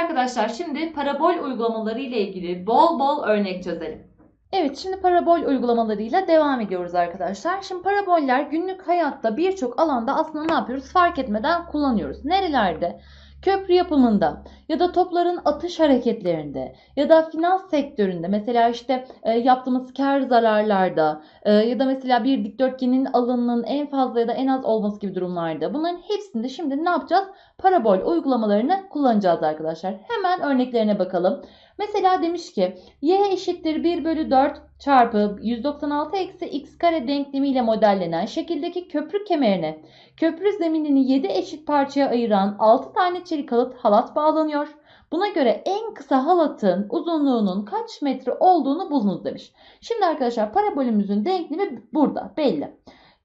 arkadaşlar şimdi parabol uygulamaları ile ilgili bol bol örnek çözelim. Evet şimdi parabol uygulamalarıyla devam ediyoruz arkadaşlar. Şimdi paraboller günlük hayatta birçok alanda aslında ne yapıyoruz fark etmeden kullanıyoruz. Nerelerde? Köprü yapımında ya da topların atış hareketlerinde ya da finans sektöründe mesela işte e, yaptığımız kar zararlarda e, ya da mesela bir dikdörtgenin alanının en fazla ya da en az olması gibi durumlarda bunların hepsinde şimdi ne yapacağız? Parabol uygulamalarını kullanacağız arkadaşlar. Hemen örneklerine bakalım. Mesela demiş ki y eşittir 1 bölü 4 çarpı 196 eksi x kare denklemiyle modellenen şekildeki köprü kemerine köprü zeminini 7 eşit parçaya ayıran 6 tane çelik halat, halat bağlanıyor. Buna göre en kısa halatın uzunluğunun kaç metre olduğunu bulunuz demiş. Şimdi arkadaşlar parabolümüzün denklemi burada belli.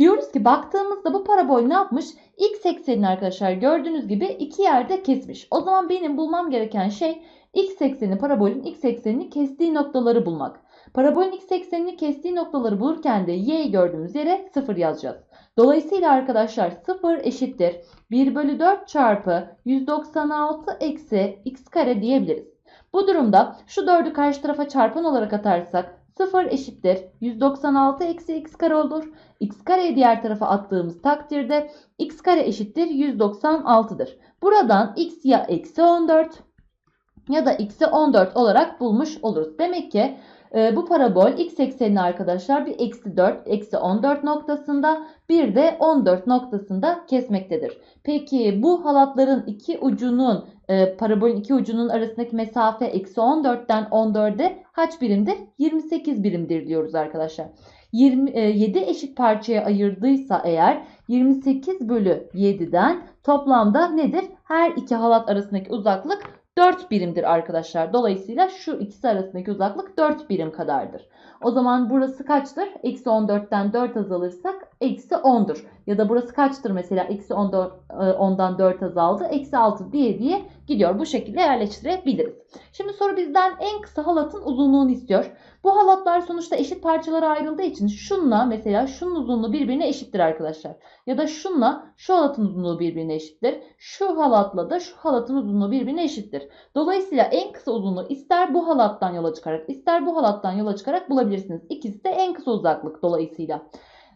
Diyoruz ki baktığımızda bu parabol ne yapmış? X eksenini arkadaşlar gördüğünüz gibi iki yerde kesmiş. O zaman benim bulmam gereken şey x ekseni parabolün x eksenini kestiği noktaları bulmak. Parabolün x eksenini kestiği noktaları bulurken de y'yi gördüğümüz yere 0 yazacağız. Dolayısıyla arkadaşlar 0 eşittir 1 bölü 4 çarpı 196 eksi x kare diyebiliriz. Bu durumda şu 4'ü karşı tarafa çarpan olarak atarsak 0 eşittir 196 eksi x kare olur. x kareyi diğer tarafa attığımız takdirde x kare eşittir 196'dır. Buradan x ya eksi 14 ya da x'i 14 olarak bulmuş oluruz. Demek ki e, bu parabol x eksenini arkadaşlar bir eksi 4, eksi 14 noktasında bir de 14 noktasında kesmektedir. Peki bu halatların iki ucunun e, parabolün iki ucunun arasındaki mesafe eksi 14'ten 14'e kaç birimdir? 28 birimdir diyoruz arkadaşlar. 20, e, 7 eşit parçaya ayırdıysa eğer 28 bölü 7'den toplamda nedir? Her iki halat arasındaki uzaklık 4 birimdir arkadaşlar. Dolayısıyla şu ikisi arasındaki uzaklık 4 birim kadardır. O zaman burası kaçtır? Eksi 14'ten 4 azalırsak eksi 10'dur. Ya da burası kaçtır mesela? Eksi 14, 10'dan 4 azaldı. Eksi 6 diye diye gidiyor. Bu şekilde yerleştirebiliriz. Şimdi soru bizden en kısa halatın uzunluğunu istiyor. Bu halatlar sonuçta eşit parçalara ayrıldığı için şunla mesela şunun uzunluğu birbirine eşittir arkadaşlar. Ya da şunla şu halatın uzunluğu birbirine eşittir. Şu halatla da şu halatın uzunluğu birbirine eşittir. Dolayısıyla en kısa uzunluğu ister bu halattan yola çıkarak ister bu halattan yola çıkarak bulabilirsiniz. İkisi de en kısa uzaklık dolayısıyla.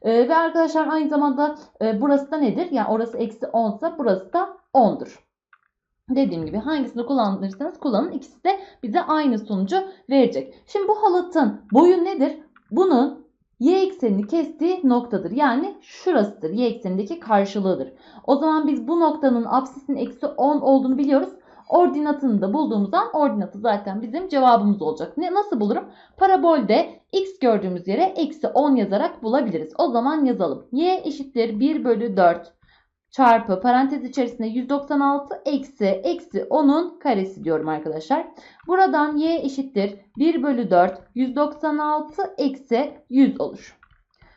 Ee, ve arkadaşlar aynı zamanda e, burası da nedir? Yani orası eksi 10 ise burası da 10'dur. Dediğim gibi hangisini kullanırsanız kullanın ikisi de bize aynı sonucu verecek. Şimdi bu halatın boyu nedir? Bunun y eksenini kestiği noktadır. Yani şurasıdır. Y eksenindeki karşılığıdır. O zaman biz bu noktanın apsisinin eksi 10 olduğunu biliyoruz. Ordinatını da bulduğumuz an ordinatı zaten bizim cevabımız olacak. Ne, nasıl bulurum? Parabolde x gördüğümüz yere eksi 10 yazarak bulabiliriz. O zaman yazalım. y eşittir 1 bölü 4 çarpı parantez içerisinde 196 eksi eksi 10'un karesi diyorum arkadaşlar. Buradan y eşittir 1 bölü 4 196 eksi 100 olur.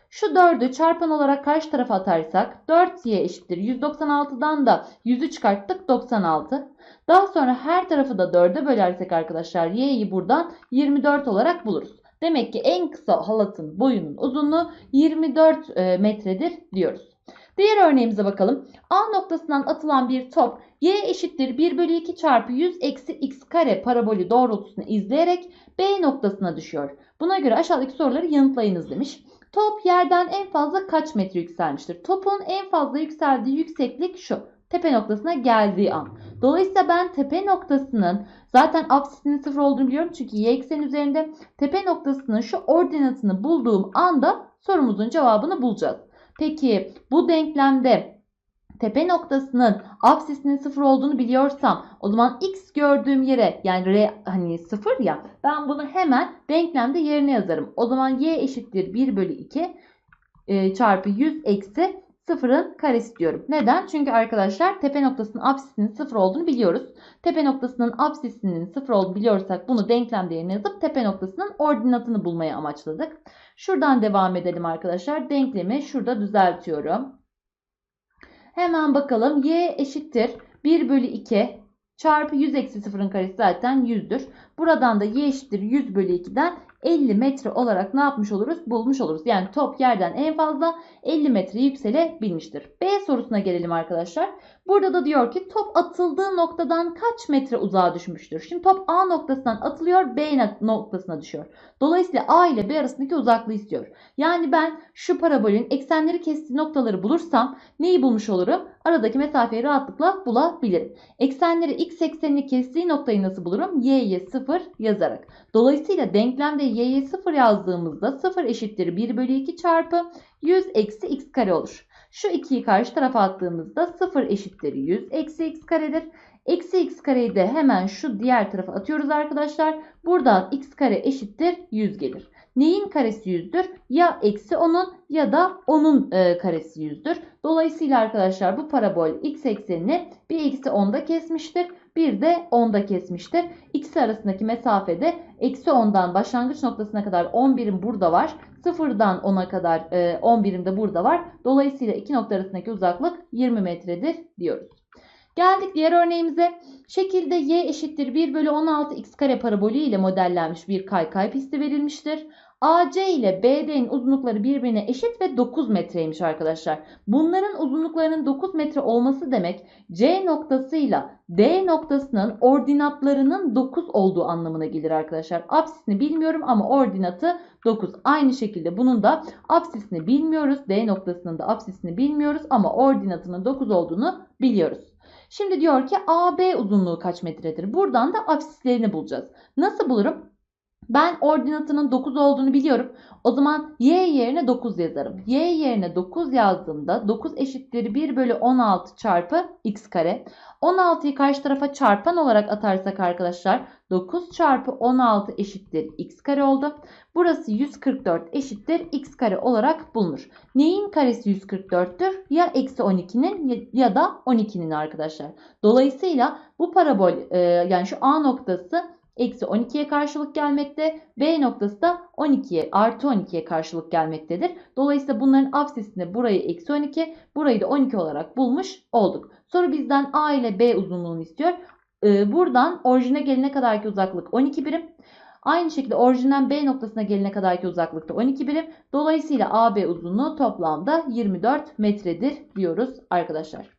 Şu 4'ü çarpan olarak karşı tarafa atarsak 4y eşittir 196'dan da 100'ü çıkarttık 96. Daha sonra her tarafı da 4'e bölersek arkadaşlar y'yi buradan 24 olarak buluruz. Demek ki en kısa halatın boyunun uzunluğu 24 metredir diyoruz. Diğer örneğimize bakalım. A noktasından atılan bir top y eşittir 1 bölü 2 çarpı 100 eksi x kare parabolü doğrultusunu izleyerek B noktasına düşüyor. Buna göre aşağıdaki soruları yanıtlayınız demiş. Top yerden en fazla kaç metre yükselmiştir? Topun en fazla yükseldiği yükseklik şu. Tepe noktasına geldiği an. Dolayısıyla ben tepe noktasının zaten apsisinin sıfır olduğunu biliyorum. Çünkü y eksen üzerinde tepe noktasının şu ordinatını bulduğum anda sorumuzun cevabını bulacağız. Peki bu denklemde tepe noktasının apsisinin sıfır olduğunu biliyorsam o zaman x gördüğüm yere yani r hani sıfır ya ben bunu hemen denklemde yerine yazarım. O zaman y eşittir 1 bölü 2 e, çarpı 100 eksi sıfırın karesi diyorum. Neden? Çünkü arkadaşlar tepe noktasının apsisinin sıfır olduğunu biliyoruz. Tepe noktasının apsisinin sıfır olduğunu biliyorsak bunu denklemde yerine yazıp tepe noktasının ordinatını bulmaya amaçladık. Şuradan devam edelim arkadaşlar. Denklemi şurada düzeltiyorum. Hemen bakalım. Y eşittir 1 bölü 2 çarpı 100 eksi 0'ın karesi zaten 100'dür. Buradan da y eşittir 100 bölü 2'den 50 metre olarak ne yapmış oluruz? Bulmuş oluruz. Yani top yerden en fazla 50 metre yükselebilmiştir. B sorusuna gelelim arkadaşlar. Burada da diyor ki top atıldığı noktadan kaç metre uzağa düşmüştür? Şimdi top A noktasından atılıyor B noktasına düşüyor. Dolayısıyla A ile B arasındaki uzaklığı istiyor. Yani ben şu parabolün eksenleri kestiği noktaları bulursam neyi bulmuş olurum? Aradaki mesafeyi rahatlıkla bulabilirim. Eksenleri x eksenini kestiği noktayı nasıl bulurum? y'ye 0 yazarak. Dolayısıyla denklemde y'ye 0 yazdığımızda 0 eşittir 1 bölü 2 çarpı 100 eksi x kare olur. Şu 2'yi karşı tarafa attığımızda 0 eşittir 100 eksi x karedir. Eksi x kareyi de hemen şu diğer tarafa atıyoruz arkadaşlar. Buradan x kare eşittir 100 gelir. Neyin karesi 100'dür? Ya eksi 10'un ya da 10'un e, karesi 100'dür. Dolayısıyla arkadaşlar bu parabol x eksenini bir eksi 10'da kesmiştir. Bir de 10'da kesmiştir. İkisi arasındaki mesafede eksi 10'dan başlangıç noktasına kadar 10 birim burada var. 0'dan 10'a kadar e, 10 birim de burada var. Dolayısıyla iki nokta arasındaki uzaklık 20 metredir diyoruz. Geldik diğer örneğimize. Şekilde y eşittir 1 bölü 16 x kare parabolü ile modellenmiş bir kaykay pisti verilmiştir. AC ile BD'nin uzunlukları birbirine eşit ve 9 metreymiş arkadaşlar. Bunların uzunluklarının 9 metre olması demek C noktasıyla D noktasının ordinatlarının 9 olduğu anlamına gelir arkadaşlar. Apsisini bilmiyorum ama ordinatı 9. Aynı şekilde bunun da apsisini bilmiyoruz. D noktasının da apsisini bilmiyoruz ama ordinatının 9 olduğunu biliyoruz. Şimdi diyor ki AB uzunluğu kaç metredir? Buradan da apsislerini bulacağız. Nasıl bulurum? Ben ordinatının 9 olduğunu biliyorum. O zaman y yerine 9 yazarım. y yerine 9 yazdığımda 9 eşittir 1 bölü 16 çarpı x kare. 16'yı karşı tarafa çarpan olarak atarsak arkadaşlar 9 çarpı 16 eşittir x kare oldu. Burası 144 eşittir x kare olarak bulunur. Neyin karesi 144'tür? Ya eksi 12'nin ya da 12'nin arkadaşlar. Dolayısıyla bu parabol e, yani şu A noktası eksi 12'ye karşılık gelmekte. B noktası da 12'ye artı 12'ye karşılık gelmektedir. Dolayısıyla bunların absisini burayı eksi 12 burayı da 12 olarak bulmuş olduk. Soru bizden A ile B uzunluğunu istiyor. Ee, buradan orijine gelene kadarki uzaklık 12 birim. Aynı şekilde orijinden B noktasına gelene kadarki uzaklıkta 12 birim. Dolayısıyla AB uzunluğu toplamda 24 metredir diyoruz arkadaşlar.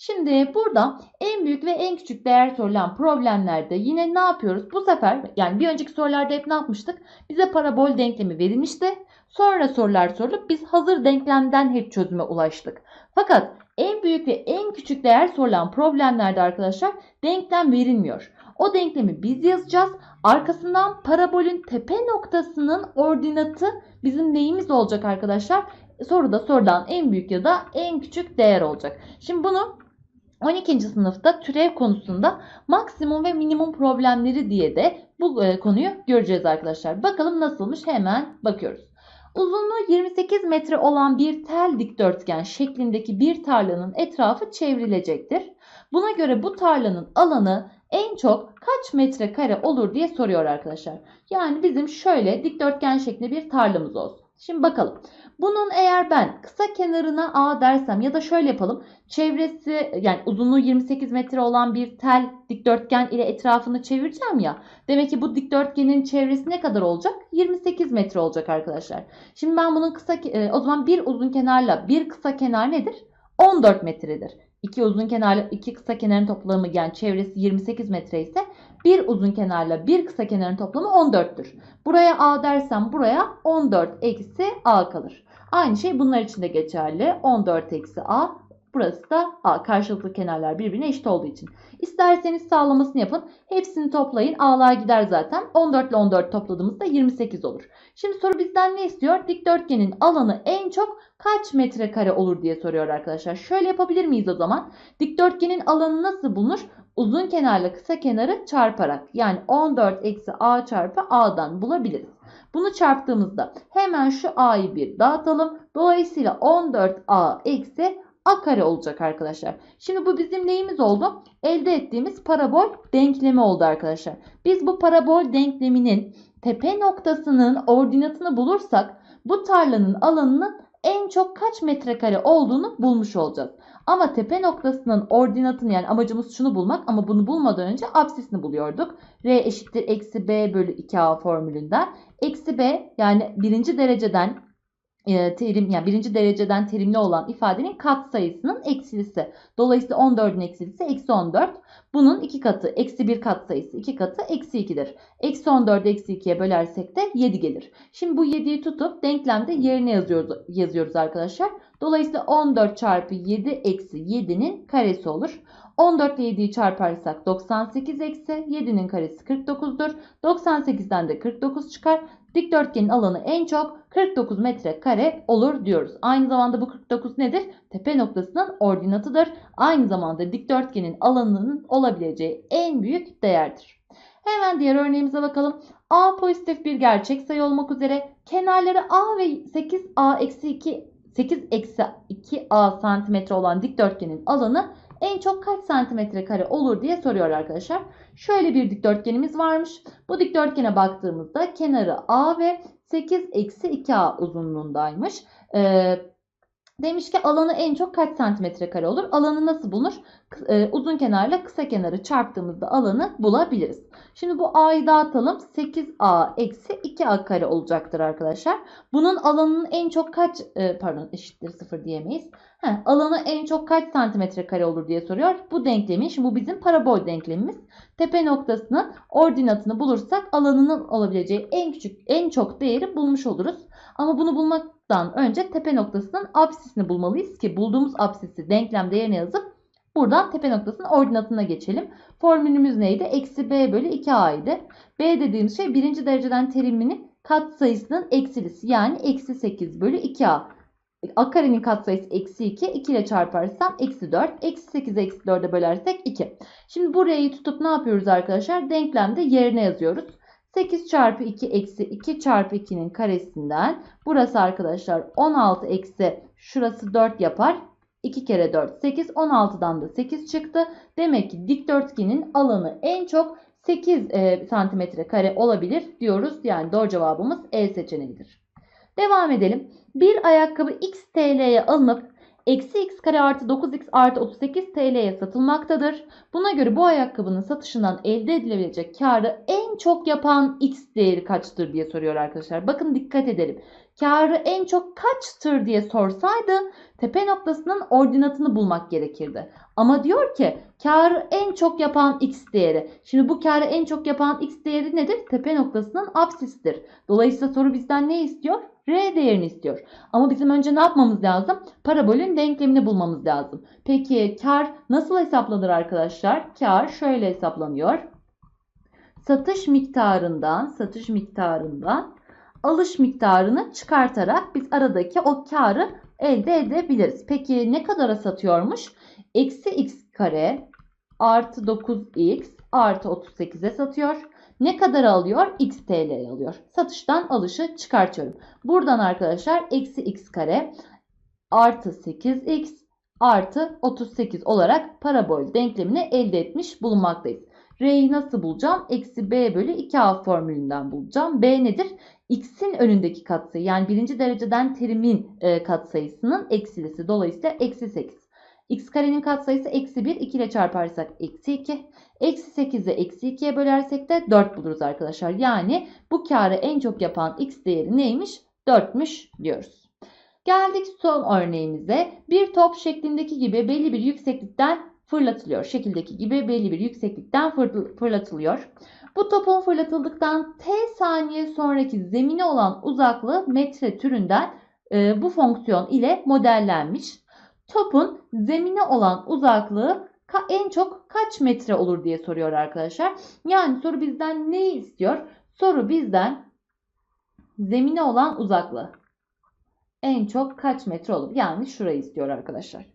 Şimdi burada en büyük ve en küçük değer sorulan problemlerde yine ne yapıyoruz? Bu sefer yani bir önceki sorularda hep ne yapmıştık? Bize parabol denklemi verilmişti. Sonra sorular sorulup biz hazır denklemden hep çözüme ulaştık. Fakat en büyük ve en küçük değer sorulan problemlerde arkadaşlar denklem verilmiyor. O denklemi biz yazacağız. Arkasından parabolün tepe noktasının ordinatı bizim neyimiz olacak arkadaşlar? Soruda sorulan en büyük ya da en küçük değer olacak. Şimdi bunu 12. sınıfta türev konusunda maksimum ve minimum problemleri diye de bu e, konuyu göreceğiz arkadaşlar. Bakalım nasılmış hemen bakıyoruz. Uzunluğu 28 metre olan bir tel dikdörtgen şeklindeki bir tarlanın etrafı çevrilecektir. Buna göre bu tarlanın alanı en çok kaç metrekare olur diye soruyor arkadaşlar. Yani bizim şöyle dikdörtgen şeklinde bir tarlamız olsun. Şimdi bakalım. Bunun eğer ben kısa kenarına A dersem ya da şöyle yapalım. Çevresi yani uzunluğu 28 metre olan bir tel dikdörtgen ile etrafını çevireceğim ya. Demek ki bu dikdörtgenin çevresi ne kadar olacak? 28 metre olacak arkadaşlar. Şimdi ben bunun kısa e, o zaman bir uzun kenarla bir kısa kenar nedir? 14 metredir. İki uzun kenarla iki kısa kenarın toplamı yani çevresi 28 metre ise bir uzun kenarla bir kısa kenarın toplamı 14'tür. Buraya A dersem buraya 14 eksi A kalır. Aynı şey bunlar için de geçerli. 14 eksi A. Burası da A. Karşılıklı kenarlar birbirine eşit olduğu için. İsterseniz sağlamasını yapın. Hepsini toplayın. A'lar gider zaten. 14 ile 14 topladığımızda 28 olur. Şimdi soru bizden ne istiyor? Dikdörtgenin alanı en çok kaç metrekare olur diye soruyor arkadaşlar. Şöyle yapabilir miyiz o zaman? Dikdörtgenin alanı nasıl bulunur? Uzun kenarla kısa kenarı çarparak yani 14 eksi A çarpı A'dan bulabiliriz. Bunu çarptığımızda hemen şu a'yı bir dağıtalım. Dolayısıyla 14a eksi a kare olacak arkadaşlar. Şimdi bu bizim neyimiz oldu? Elde ettiğimiz parabol denklemi oldu arkadaşlar. Biz bu parabol denkleminin tepe noktasının ordinatını bulursak bu tarlanın alanının en çok kaç metrekare olduğunu bulmuş olacağız. Ama tepe noktasının ordinatını yani amacımız şunu bulmak ama bunu bulmadan önce absisini buluyorduk. R eşittir eksi B bölü 2A formülünden. Eksi B yani birinci dereceden e, terim yani birinci dereceden terimli olan ifadenin katsayısının eksilisi. Dolayısıyla 14'ün eksilisi eksi 14. Bunun iki katı eksi 1 katsayısı iki katı eksi 2'dir. Eksi 14'ü eksi 2'ye bölersek de 7 gelir. Şimdi bu 7'yi tutup denklemde yerine yazıyoruz, yazıyoruz arkadaşlar. Dolayısıyla 14 çarpı 7 eksi 7'nin karesi olur. 14 ile 7'yi çarparsak 98 eksi 7'nin karesi 49'dur. 98'den de 49 çıkar. Dikdörtgenin alanı en çok 49 metrekare olur diyoruz. Aynı zamanda bu 49 nedir? Tepe noktasının ordinatıdır. Aynı zamanda dikdörtgenin alanının olabileceği en büyük değerdir. Hemen diğer örneğimize bakalım. A pozitif bir gerçek sayı olmak üzere kenarları A ve 8A eksi 2 8 eksi 2A santimetre olan dikdörtgenin alanı en çok kaç santimetre kare olur diye soruyor arkadaşlar. Şöyle bir dikdörtgenimiz varmış. Bu dikdörtgene baktığımızda kenarı A ve 8 eksi 2A uzunluğundaymış. Ee, demiş ki alanı en çok kaç santimetre kare olur? Alanı nasıl bulunur? Ee, uzun kenarla kısa kenarı çarptığımızda alanı bulabiliriz. Şimdi bu A'yı dağıtalım. 8A eksi 2A kare olacaktır arkadaşlar. Bunun alanının en çok kaç e, pardon eşittir 0 diyemeyiz. Heh, alanı en çok kaç santimetre kare olur diye soruyor. Bu denklemin, şimdi bu bizim parabol denklemimiz. Tepe noktasının ordinatını bulursak alanının olabileceği en küçük, en çok değeri bulmuş oluruz. Ama bunu bulmaktan önce tepe noktasının absisini bulmalıyız ki bulduğumuz absisi denklem değerine yazıp buradan tepe noktasının ordinatına geçelim. Formülümüz neydi? Eksi b bölü 2a idi. b dediğimiz şey birinci dereceden teriminin katsayısının eksilisi yani eksi 8 bölü 2a. A karenin katsayısı eksi 2. 2 ile çarparsam eksi 4. Eksi 8 eksi 4'e bölersek 2. Şimdi burayı tutup ne yapıyoruz arkadaşlar? Denklemde yerine yazıyoruz. 8 çarpı 2 eksi 2 çarpı 2'nin karesinden burası arkadaşlar 16 eksi şurası 4 yapar. 2 kere 4 8 16'dan da 8 çıktı. Demek ki dikdörtgenin alanı en çok 8 e, santimetre kare olabilir diyoruz. Yani doğru cevabımız E seçeneğidir. Devam edelim. Bir ayakkabı x TL'ye alınıp eksi x kare artı 9x artı 38 TL'ye satılmaktadır. Buna göre bu ayakkabının satışından elde edilebilecek karı en çok yapan x değeri kaçtır diye soruyor arkadaşlar. Bakın dikkat edelim. Karı en çok kaçtır diye sorsaydı tepe noktasının ordinatını bulmak gerekirdi. Ama diyor ki karı en çok yapan x değeri. Şimdi bu karı en çok yapan x değeri nedir? Tepe noktasının absisidir. Dolayısıyla soru bizden ne istiyor? R değerini istiyor. Ama bizim önce ne yapmamız lazım? Parabolün denklemini bulmamız lazım. Peki kar nasıl hesaplanır arkadaşlar? Kar şöyle hesaplanıyor. Satış miktarından, satış miktarından alış miktarını çıkartarak biz aradaki o karı elde edebiliriz. Peki ne kadara satıyormuş? Eksi x kare artı 9x artı 38'e satıyor. Ne kadar alıyor? X TL alıyor. Satıştan alışı çıkartıyorum. Buradan arkadaşlar eksi x kare artı 8x artı 38 olarak parabol denklemini elde etmiş bulunmaktayız. R'yi nasıl bulacağım? Eksi b bölü 2a formülünden bulacağım. B nedir? X'in önündeki katsayı yani birinci dereceden terimin e, katsayısının eksilisi. Dolayısıyla eksi 8. X karenin katsayısı eksi 1. 2 ile çarparsak eksi 2. Eksi 8'i eksi 2'ye bölersek de 4 buluruz arkadaşlar. Yani bu karı en çok yapan x değeri neymiş? 4'müş diyoruz. Geldik son örneğimize. Bir top şeklindeki gibi belli bir yükseklikten fırlatılıyor. Şekildeki gibi belli bir yükseklikten fırlatılıyor. Bu topun fırlatıldıktan t saniye sonraki zemine olan uzaklığı metre türünden e, bu fonksiyon ile modellenmiş. Topun zemine olan uzaklığı en çok kaç metre olur diye soruyor arkadaşlar. Yani soru bizden neyi istiyor? Soru bizden zemine olan uzaklığı. En çok kaç metre olur? Yani şurayı istiyor arkadaşlar.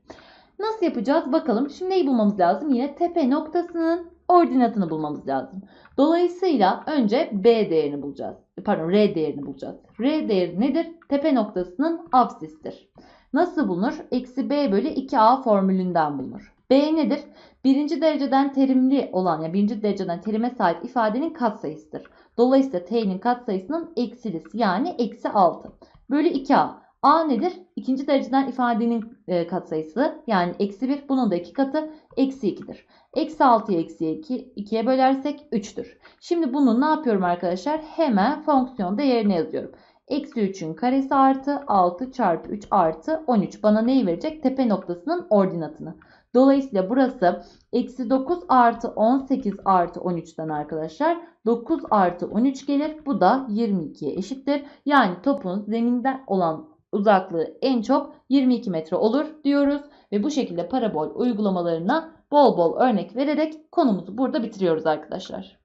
Nasıl yapacağız? Bakalım. Şimdi neyi bulmamız lazım? Yine tepe noktasının ordinatını bulmamız lazım. Dolayısıyla önce B değerini bulacağız. Pardon R değerini bulacağız. R değeri nedir? Tepe noktasının absistir. Nasıl bulunur? Eksi B bölü 2A formülünden bulunur. B nedir? Birinci dereceden terimli olan ya yani birinci dereceden terime sahip ifadenin katsayısıdır. Dolayısıyla T'nin katsayısının eksilisi yani eksi 6 bölü 2A. A nedir? İkinci dereceden ifadenin e, katsayısı yani eksi 1 bunun da iki katı eksi 2'dir. Eksi 6'yı eksi 2, 2'ye bölersek 3'tür. Şimdi bunu ne yapıyorum arkadaşlar? Hemen fonksiyon değerine yazıyorum. Eksi 3'ün karesi artı 6 çarpı 3 artı 13. Bana neyi verecek? Tepe noktasının ordinatını. Dolayısıyla burası eksi 9 artı 18 artı 13'ten arkadaşlar 9 artı 13 gelir. Bu da 22'ye eşittir. Yani topun zeminden olan uzaklığı en çok 22 metre olur diyoruz. Ve bu şekilde parabol uygulamalarına bol bol örnek vererek konumuzu burada bitiriyoruz arkadaşlar.